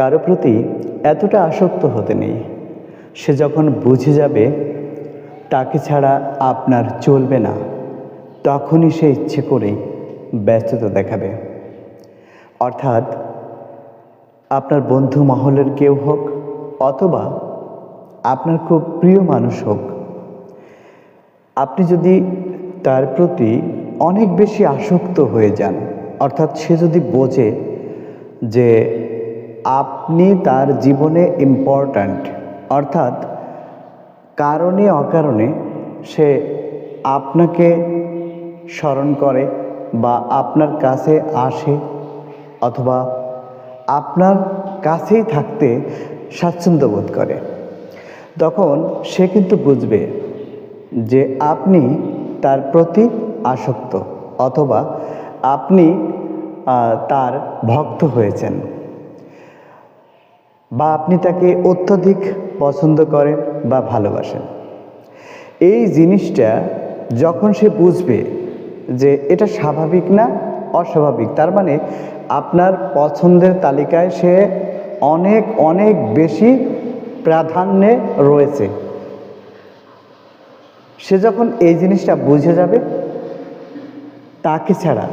কারও প্রতি এতটা আসক্ত হতে নেই। সে যখন বুঝে যাবে, তাকে ছাড়া আপনার চলবে না, তখনই সে ইচ্ছে করেই ব্যস্ততা দেখাবে। অর্থাৎ, আপনার বন্ধু মহলের কেউ হোক, অথবা আপনার খুব প্রিয় মানুষ হোক, আপনি যদি তার প্রতি অনেক বেশি আসক্ত হয়ে যান, অর্থাৎ সে যদি বোঝে যে আপনি তার জীবনে ইম্পর্ট্যান্ট অর্থাৎ কারণে অকারণে সে আপনাকে স্মরণ করে বা আপনার কাছে আসে অথবা আপনার কাছেই থাকতে স্বাচ্ছন্দ্য বোধ করে। তখন সে কিন্তু বুঝবে যে আপনি তার প্রতি আসক্ত অথবা আপনি তার ভক্ত হয়েছেন। বা আপনি তাকে অত্যধিক পছন্দ করেন বা ভালোবাসেন। এই জিনিসটা যখন সে বুঝবে যে এটা স্বাভাবিক না, অস্বাভাবিক, তার মানে আপনার পছন্দের তালিকায় সে অনেক অনেক বেশি প্রাধান্যে রয়েছে। সে যখন এই জিনিসটা বুঝে যাবে, তাকে ছাড়া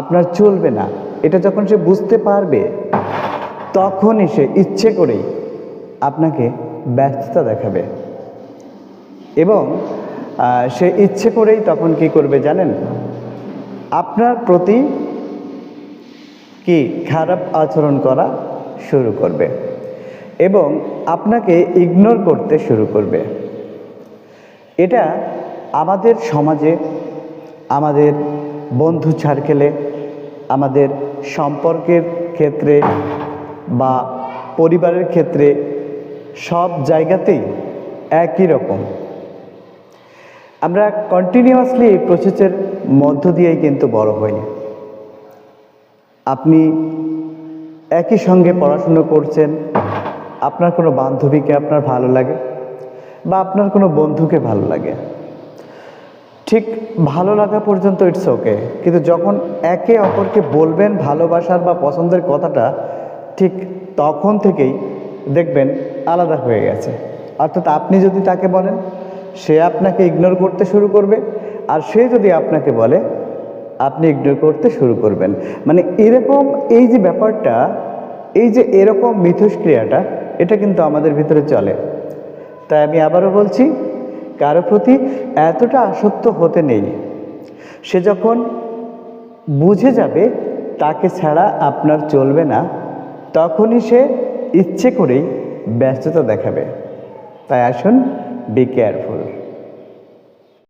আপনার চলবে না। এটা যখন সে বুঝতে পারবে তখনই সে ইচ্ছে করেই আপনাকে ব্যস্ততা দেখাবে। এবং সে ইচ্ছে করেই তখন কি করবে জানেন? আপনার প্রতি কি খারাপ আচরণ করা শুরু করবে এবং আপনাকে ইগনোর করতে শুরু করবে। এটা আমাদের সমাজে, আমাদের বন্ধু সার্কেলে আমাদের সম্পর্কের ক্ষেত্রে বা পরিবারের ক্ষেত্রে সব জায়গাতেই একই রকম। আমরা কন্টিনিউয়াসলি এই প্রসেসের মধ্য দিয়েই কিন্তু বড় হই। আপনি একই সঙ্গে পড়াশুনো করছেন, আপনার কোনো বান্ধবীকে আপনার ভালো লাগে বা আপনার কোনো বন্ধুকে ভালো লাগে। ঠিক ভালো লাগা পর্যন্ত ইটস ওকে কিন্তু যখন একে অপরকে বলবেন ভালোবাসার বা পছন্দের কথাটা ঠিক তখন থেকেই দেখবেন আলাদা হয়ে গেছে। অর্থাৎ আপনি যদি তাকে বলেন, সে আপনাকে ইগনোর করতে শুরু করবে, আর সে যদি আপনাকে বলে, আপনি ইগনোর করতে শুরু করবেন। মানে এরকম এই যে ব্যাপারটা, এই যে এরকম মিথস্ক্রিয়াটা, এটা কিন্তু আমাদের ভিতরে চলে। তাই আমি আবারও বলছি, কারও প্রতি এতটা আসক্ত হতে নেই। সে যখন বুঝে যাবে, তাকে ছাড়া আপনার চলবে না তখনই সে ইচ্ছে করেই ব্যস্ততা দেখাবে। তাই আসুন বি কেয়ারফুল